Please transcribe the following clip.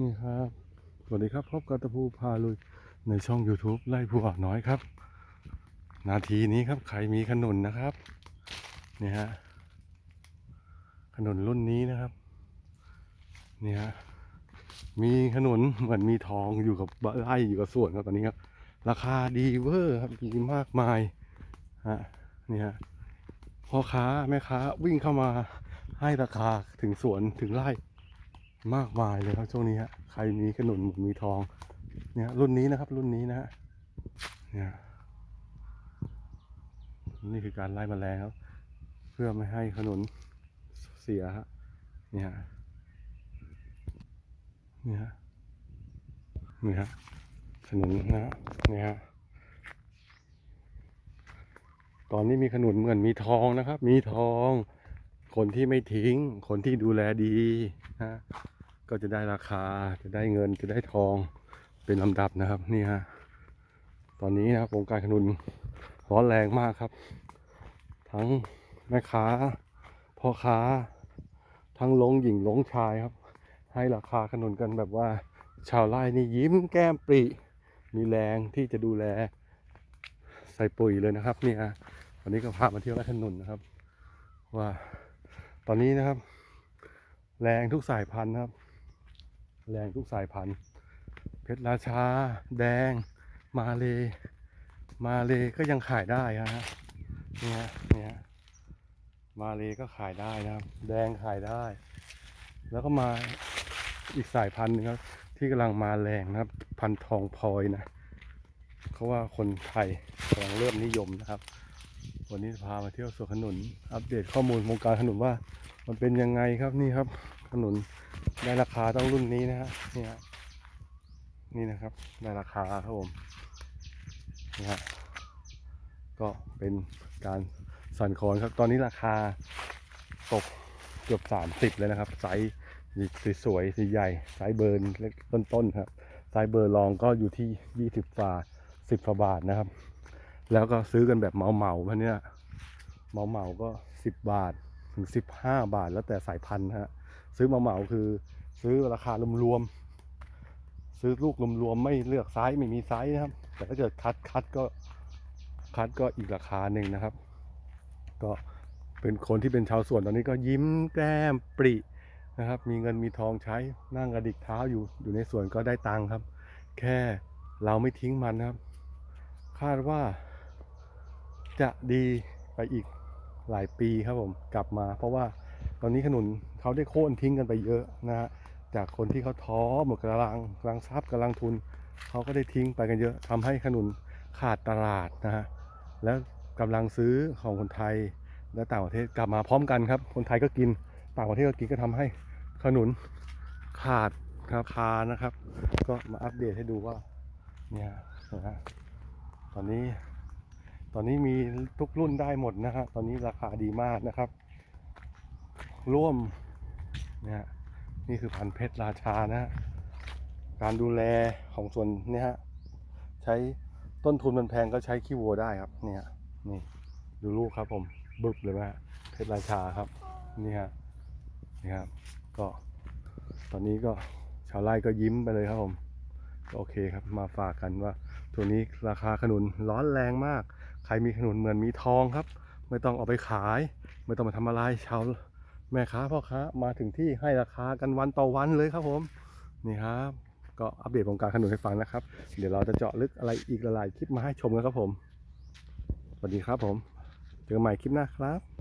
นี่ครับ สวัสดีครับ พบกับตะพูพาลุยในช่อง YouTube ไล่ผู้อ่าวน้อยครับ นาทีนี้ครับใครมีขนุนนะครับนี่ฮะขนุนรุ่นนี้นะครับนี่ฮะมีขนุนเหมือนมีทองอยู่กับไร่อยู่กับสวนครับตอนนี้ครับ ราคาดีเวอร์ครับดีมากมายฮะนี่ฮะพ่อค้าแม่ค้าวิ่งเข้ามาให้ราคาถึงสวนถึงไร่ มากมายเลยครับช่วงนี้ฮะใครมีขนุนมีทอง เนี่ยรุ่นนี้นะครับ รุ่นนี้นะฮะเนี่ยนี่คือการไล่แมลงครับ เพื่อไม่ให้ขนุนเสียฮะเนี่ยเนี่ยฮะนี่ฮะขนุนนะฮะเนี่ยฮะตอนนี้มีขนุนเหมือนมีทองนะครับ มีทองคนที่ไม่ทิ้ง คนที่ดูแลดีนะ ก็จะได้ราคาจะได้เงินจะได้ทองเป็นลำดับนะครับนี่ฮะตอนนี้นะครับวงการขนุนร้อนแรงมากครับ ทั้งแม่ค้าพ่อค้า ทั้งลงหญิงลงชายครับ ให้ราคาขนุนกันแบบว่า ชาวไร่นี่ยิ้มแก้มปรีมีแรงที่จะดูแลใส่ปุ๋ยเลยนะครับเนี่ยวันนี้ก็พามาเที่ยวไร่ขนุนนะครับ ว่าตอนนี้นะครับ แรงทุกสายพันธุ์นะครับ แรงทุกสายพันธุ์ เพชรราชา แดง มาเล มาเลก็ยังขายได้ฮะเนี่ยเนี่ยมาเลก็ขายได้นะครับ แดงขายได้ แล้วก็มาอีกสายพันธุ์หนึงครับ ที่กำลังมาแรงนะครับ พันธุ์ทองพลอยนะเขาว่าคนไทยกำลังเริ่มนิยมนะครับ วันนี้พามาเที่ยวสวนขนุน อัปเดตข้อมูลวงการขนุนว่า มันเป็นยังไงครับนี่ครับ ขนุนได้ราคาต้องรุ่นนี้นะฮะนี่ฮะนี่นะครับได้ราคาครับผมนี่ฮะก็เป็นการสั่นคลอนครับ ตอนนี้ราคาตกเกือบสามสิบเลยนะครับ ไซส์สวยๆสีใหญ่ไซส์เบิร์นเล็กต้นๆครับไซส์เบอร์รองก็อยู่ที่ยี่สิบาสิบฟาบาทนะครับ แล้วก็ซื้อกันแบบเหมาๆพันเนี้ยเหมาก็สิบบาทถึงสิบห้าบาท แล้วแต่สายพันธุ์นะฮะ ซื้อมาเหมาคือ ซื้อราคารวมๆซื้อลูกรวมๆไม่เลือกไซส์ไม่มีไซส์นะครับ แต่ถ้าเกิดคัดคัดก็คัดก็อีกราคาหนึ่งนะครับ ก็เป็นคนที่เป็นชาวสวนตอนนี้ก็ยิ้มแก้มปรินะครับ มีเงินมีทองใช้นั่งกระดิกเท้าอยู่อยู่ในสวนก็ได้ตังค์ครับ แค่เราไม่ทิ้งมันนะครับ คาดว่าจะดีไปอีกหลายปีครับผมกลับมา เพราะว่าตอนนี้ขนุน เขาได้โค่นทิ้งกันไปเยอะนะฮะจากคนที่เขาท้อหมดกำลังกำลังทรัพย์กำลังทุน เขาก็ได้ทิ้งไปกันเยอะทำให้ขนุนขาดตลาดนะฮะแล้วกำลังซื้อของคนไทยและต่างประเทศกลับมาพร้อมกันครับ คนไทยก็กินต่างประเทศก็กินก็ทำให้ขนุนขาดราคานะครับ ก็มาอัปเดตให้ดูว่าเนี่ยนะตอนนี้ตอนนี้มีทุกรุ่นได้หมดนะฮะตอนนี้ราคาดีมากนะครับ ร่วม นี่ยฮะนี่คือพันธุ์เพชรราชานะฮะการดูแลของส่วนนี่ฮะใช้ต้นทุนมันแพงก็ใช้ขี้วัวได้ครับเนี่ยนี่ดูลูกครับผมบึบเลยไหมฮะเพชรราชาครับนี่ฮะนี่ครับก็ตอนนี้ก็ชาวไร่ก็ยิ้มไปเลยครับผมก็โอเคครับมาฝากกันว่า ตัวนี้ราคาขนุนร้อนแรงมาก ใครมีขนุนเหมือนมีทองครับ ไม่ต้องเอาไปขาย ไม่ต้องมาทำอะไรชาว แม่ค้าพ่อค้ามาถึงที่ให้ราคากันวันต่อวันเลยครับผมนี่ครับก็อัปเดตวงการขนุนให้ฟังนะครับ เดี๋ยวเราจะเจาะลึกอะไรอีกหลายๆคลิปมาให้ชมกันครับผม สวัสดีครับผม เจอกันใหม่คลิปหน้าครับ